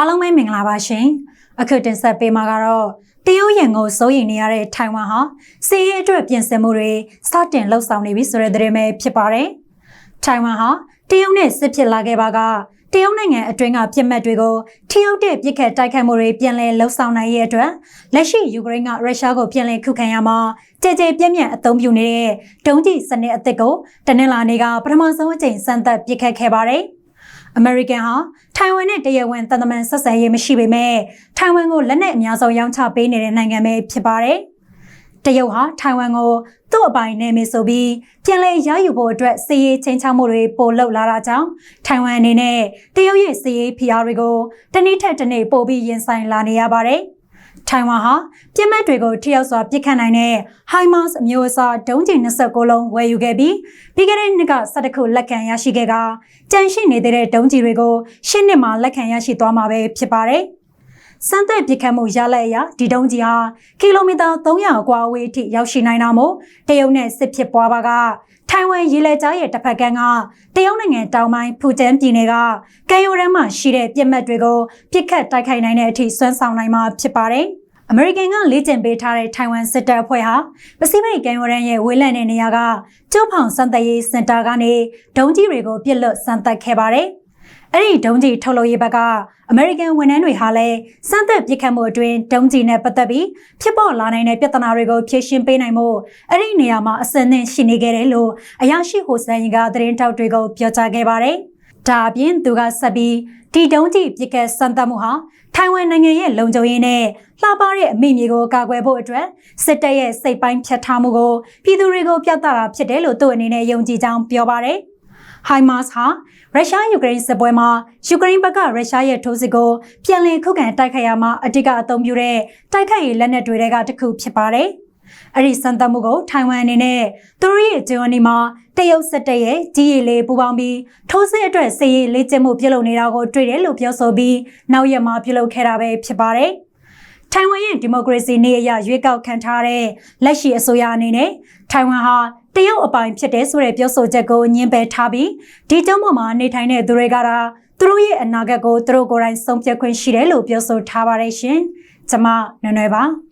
အားလုံးပဲမင်္ဂလာပါရှင်အခုတင်ဆက်ပေးမှာကတော့တရုတ်ရန်ကိုစိုးရိမ်နေရတဲ့ထိုင်ဝမ်ဟာစီးရေးအတွက်ပြင်ဆင်မှုတွေစတင်လှုပ်ဆောင်နေပြီဆိုတဲ့သတင်းပဲဖြစ်ပါတယ်ထိုင်ဝမ်ဟာတရုတ်နဲ့စစ်ဖြစ်လာခဲ့ပါကတရုတ်နိုင်ငံအတွင်းကပြစ်မှတ်တွေကိုထိရောက်တဲ့ပြစ်ခတ်တိုက်ခိုက်မှုတွေပြန်လည်လှုပ်ဆောင်နိုင်ရဲ့အတွက်လက်ရှိယူကရိန်းကရုရှားကိုပြန်လည်ခုခံရမှာကြဲကြဲပြန့်ပြန့်အသုံးပြုနေတဲ့ဒုံးကျည်စနစ်အသစ်ကိုတနင်္လာနေ့ကပထမဆုံးအကြိမ်စမ်းသပ်ပြစ်ခတ်ခဲ့ပါတယ်။ အမေရိကန်ဟာထိုင်ဝမ်နဲ့တရားဝင်တန်တမန်ဆက်ဆံရေးမရှိပေမဲ့ထိုင်ဝမ်ကိုလက်နက်အများဆုံးရောင်းချပေးနေတဲ့နိုင်ငံပဲဖြစ်ပါတယ်။တရုတ်ဟာထိုင်ဝမ်ကိုသူ့အပိုင်နယ်မြေဆိုပြီးပြန်လည်ရယူဖို့အတွက်စီးရေးချင်းချောက်မှုတွေပိုလှုပ်လာတာကြောင့်ထိုင်ဝမ်အနေနဲ့တရုတ်ရဲ့စီးရေးဖိအားတွေကိုတနည်းထက်တနေ့ပိုပြီးရင်ဆိုင်လာနေရပါတယ်။ ထိုင်ဝမ်ဟာပြစ်မှတ်တွေကိုထိရောက်စွာပစ်ခတ်နိုင်တဲ့ HIMARS အမျိုးအစားဒုံးကျည်29လုံးဝယ်ယူခဲ့ပြီးပြီးခဲ့တဲ့နှစ်က17ခုလက်ခံရရှိခဲ့ကကြန့်ရှိနေတဲ့ဒုံးကျည်တွေကိုရှင်းနှစ်မှာလက်ခံရရှိသွားမှာပဲဖြစ်ပါတယ်။ စမ်းသပ်ပစ်ခတ်မှုရလက်အရဒီဒုံးကြီးဟာကီလိုမီတာ300အကွာအဝေးအထိရောက်ရှိနိုင်တာမို့တရုတ်နဲ့စစ်ဖြစ်ပွားပါကထိုင်ဝမ်ရေလက်ကြားရဲ့တစ်ဖက်ကမ်းကတရုတ်နိုင်ငံတောင်ပိုင်းဖူကျန်းပြည်နယ်ကကမ်းရိုးတန်းမှာရှိတဲ့ပြစ်မှတ်တွေကိုပြစ်ခတ်တိုက်ခိုက်နိုင်တဲ့အထိစွမ်းဆောင်နိုင်မှာဖြစ်ပါတယ်။အမေရိကန်ကလေ့ကျင့်ပေးထားတဲ့ထိုင်ဝမ်စစ်တပ်အဖွဲ့ဟာပစိဖိတ်ကမ်းရိုးတန်းရဲ့ဝေးလံတဲ့နေရာကကျုပ်ဖောင်စံတရေးစင်တာကနေဒုံးကြီးတွေကိုပြစ်လွတ်စမ်းသပ်ခဲ့ပါတယ်။ အဲ့ဒီဒုံးကြီးထုတ်လုပ်ရေးဘက်ကအမေရိကန်ဝန်ထမ်းတွေဟာလည်းစမ်းသပ်ပစ်ခတ်မှုအတွင်းဒုံးကြီးနဲ့ပတ်သက်ပြီးဖြစ်ပေါ်လာနိုင်တဲ့ပြဿနာတွေကိုဖြေရှင်းပေးနိုင်မှုအဲ့ဒီနေရာမှာအစအသင့်ရှိနေခဲ့တယ်လို့အရာရှိဟိုဆန်ရင်ကသတင်းတောက်တွေကိုပြောကြားခဲ့ပါတယ်။ဒါအပြင်သူကဆက်ပြီးဒီတုံးကြီးပြစ်ကက်စမ်းသပ်မှုဟာထိုင်ဝမ်နိုင်ငံရဲ့လုံခြုံရေးနဲ့လှပတဲ့အမိမြေကိုကာကွယ်ဖို့အတွက်စစ်တပ်ရဲ့စိတ်ပိုင်းဖြတ်ထားမှုကိုပြည်သူတွေကိုပြသတာဖြစ်တယ်လို့သူ့အနေနဲ့ယုံကြည်ကြောင်းပြောပါတယ်။ HIMARS ဟာရုရှားယူကရိန်းစစ်ပွဲမှာယူကရိန်းဘက်ကရုရှားရဲ့ထိုးစစ်ကိုပြန်လည်ခုခံတိုက်ခိုက်ရမှာအဓိကအသုံးပြုတဲ့တိုက်ခိုက်ရေးလက်နက်တွေကတစ်ခုဖြစ်ပါတယ်။အဲ့ဒီစံသတ်မှုကိုထိုင်ဝမ်အနေနဲ့သူတို့ရဲ့ဂျွန်နီမှာတရုတ်စစ်တပ်ရဲ့ကြီးရည်လေးပူပေါင်းပြီးထိုးစစ်အတွက်စစ်ရေးလေ့ကျင့်မှုပြုလုပ်နေတာကိုတွေ့တယ်လို့ပြောဆိုပြီးနောက်ရက်မှာပြုလုပ်ခဲ့တာပဲဖြစ်ပါတယ်။ထိုင်ဝမ်ရဲ့ဒီမိုကရေစီနေအရရွေးကောက်ခံထားတဲ့လက်ရှိအစိုးရအနေနဲ့ထိုင်ဝမ်ဟာ တရုတ်အပိုင်ဖြစ်တဲ့ဆိုတဲ့ပြောဆိုချက်ကိုညှင်းပယ်ထားပြီးဒီကျုံးပေါ်မှာနေထိုင်တဲ့သူတွေကသူတို့ရဲ့အနာဂတ်ကိုသူတို့ကိုယ်တိုင်ဆုံးဖြတ်ခွင့်ရှိတယ်လို့ပြောဆိုထားပါတယ်ရှင်။ကျွန်မနွယ်နွယ်ပါ။